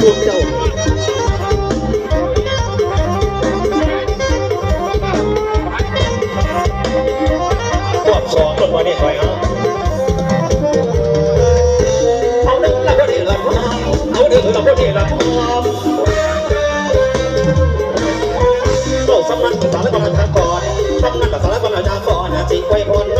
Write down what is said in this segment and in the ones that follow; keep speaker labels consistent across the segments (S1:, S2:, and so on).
S1: พวกเจ้า
S2: พวกสองคนวันนี้ถอยเอาเอาเด้อละพอดีละพอเอาเด้อละพอดีละพอโลกสำนักสารบัญชาการสำนักสารบัญชาการจิไว้พรก็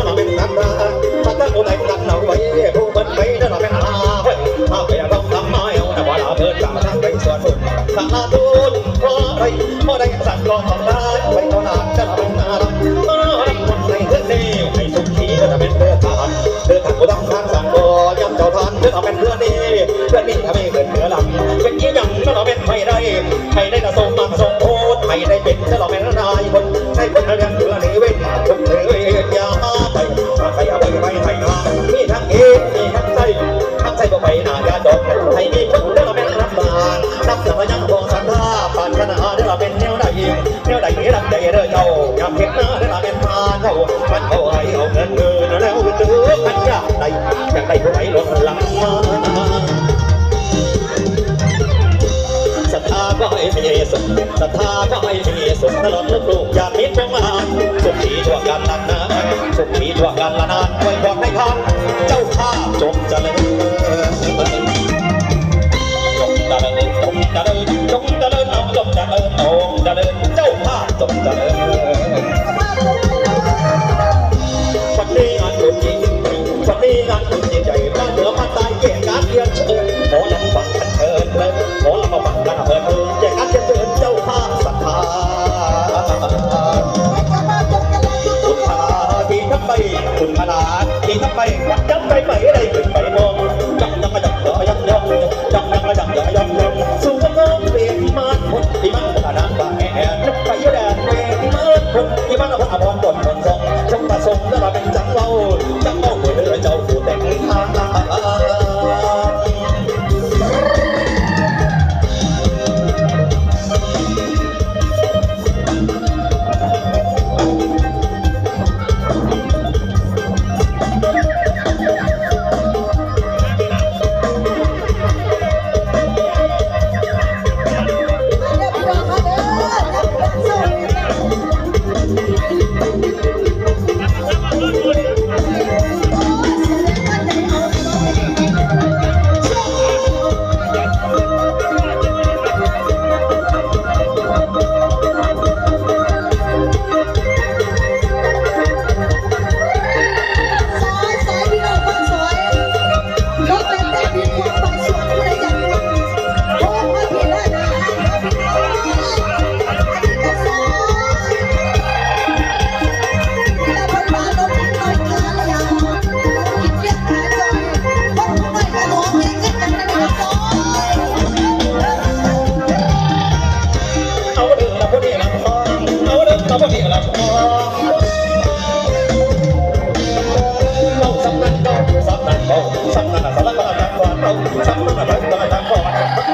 S2: มาเป็นนั เราเพิ่นกลับทางไปสวนบุญถ้าลาทุนเพราะอะไรเพราะได้สั่งกองของได้ไปเท่านั้นจะเราเป็นนารัการักคนในเรื่องนี้ให้สุขีก็จะเป็นเพื่อทานเพื่อทานก็ต้องทางสั่งบ่ย้ำเจ้าทานเพื่อเอาเป็นเพื่อนนี้เพื่อนนี้ทำให้เกิดเหนือหลังเป็นยี่ยังก็เราเป็นไม่ได้ไม่ได้ละสมบัติสมโพธไม่ได้เป็นก็เราเป็นนายคนใช้คนเรียนเพื่อนี้เว้นคนเอ่ยอยามาไปไปเอาไปไปไปมามีทั้งเอมีทั้งใจทั้ง เรามันเอาให้เอาเงินเงินแล้วเดือมันอยากได้อยากได้ผู้ไหนลงหลังมาศรัทธาก็ให้มีสุขศรัทธาก็ให้มีสุขตลอดลูกลูกอย่ามิตรงมาสุขีทั่วกันนานนานสุขีทั่วกันละนานไว้บอกให้ทำเจ้าข้าจงเจริญจงเจริญจงเจริญจงเจริญเจริญเอาจงเจริญจงเจริญเจ้าข้าจงเจริญ เราสำนักสารพัดทางก่อน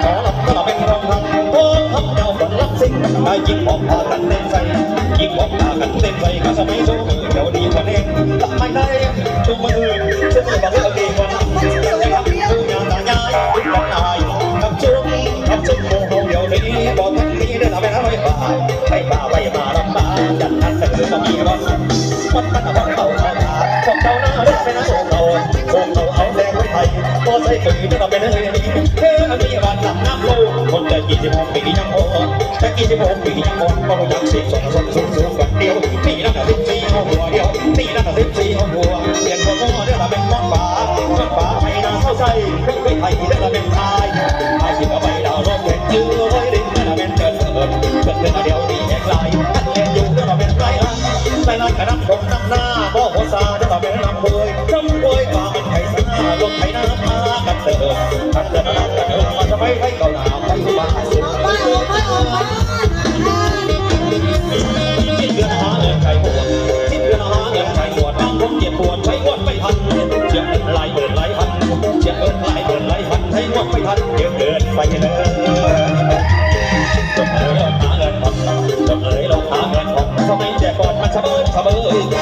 S2: ขอเราก็เราเป็นรองทำโอ้ทำเจ้าคนรักสิ่งได้ยิงบอกพากันเต็มใจยิงบอกพากันเต็มใจก็สมัยสู้มือเดี๋ยวดีกว่าเองทำไมได้ชูมือชูมือบอกว่าดีกว่าอยากจะทำดูงานตายายกับนายกับจุ๊บกับจุ๊บโมโหเดี๋ยวนี้บอกทันทีได้เราเป็นอะไรบ้าไปบ้าไปมาลำบากจัดทันแต่คือก็มีรถมันมันเอาเต่าเอาขาของเต่าหน้าได้เป็นน้ำโอ่ ใส่ปุ๋ยเราเป็นเฮ้ยเฮ้ยอันนี้บ้านหลังน้ำโลคนจะกี่สิบหกปียังโหดจะกี่สิบหกปียังโหดก็อยากสิบสองสองสูงสูงกันเดียวปีนั้นสิบสี่หัวเดียวปีนั้นสิบสี่หัวเปลี่ยนหัวเดี๋ยวเราเป็นก้อนฟ้าก้อนฟ้าไม่น่าเข้าใจไม่เคยไทยเดี๋ยวเราเป็นไทยไทยที่ก็ไปดาวโลกเป็นยื้อไว้ดิเดี๋ยวเราเป็นเกิดเกิดเกิดเดียวดีแห่งไรท่นเรียนอยู่เดี๋ยวเราเป็นไรอะไปนั่งกระนับผมนั่ กันเติมกันเติมมาจะไปให้เก่าหนาไปบ้านสิสิ้นเดือนหาเงินไก่หัวสิ้นเดือนหาเงินไก่หัวน้ำผมเจ็บปวดใช้งวดไม่ทันเจ็บหลายหมื่นหลายพันเจ็บเงินหลายหมื่นหลายพันใช้งวดไม่ทันเดี๋ยวเกินไปเลยจบเอ๋ยหาเงินผ่อนจบเอ๋ยลงหาเงินผ่อนสมัยแต่ก่อนมันชะเบยชะเบย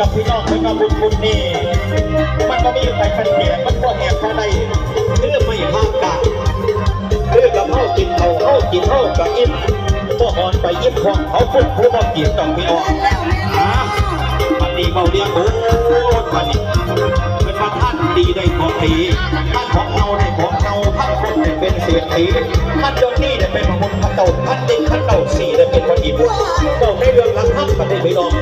S2: กับพี่น้องเป็นมาบุญคุณนี่มันก็มีอยู่ในประเดียมันก็แหกมาได้เรื่อไม่ห้ามกัน กับเฮากินเขาเฮากินเฮากับอิ่มก็หอนไปอิ่มของเขาพุ่งผู้มากินต้องพี่น้องอ่ามันดีเบาเรียงโอ้มันนี่เป็นว่าท่านดีได้ของดีท่านของเราได้ของเราท่านคนได้เป็นเศรษฐีท่านเจ้านี่ได้เป็นมงคลพระเต่าท่านเด็กท่านเต่าสี่ได้เป็นคนอิ่มเจ้าในเรื่องรักท่านประเทศพี่น้อง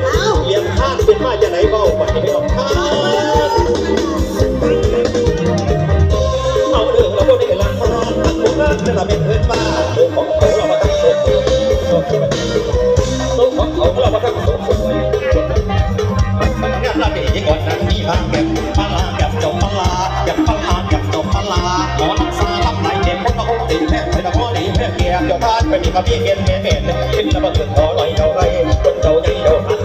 S2: ติดแค่ไปตะพ่อดีเพื่อก่เดี๋ทานไปนี่กับพี่เกณฑ์เมนเมนกินแล้วมาเกิดขอหน่อยเดาไรคนเจ้าใจเดียวหั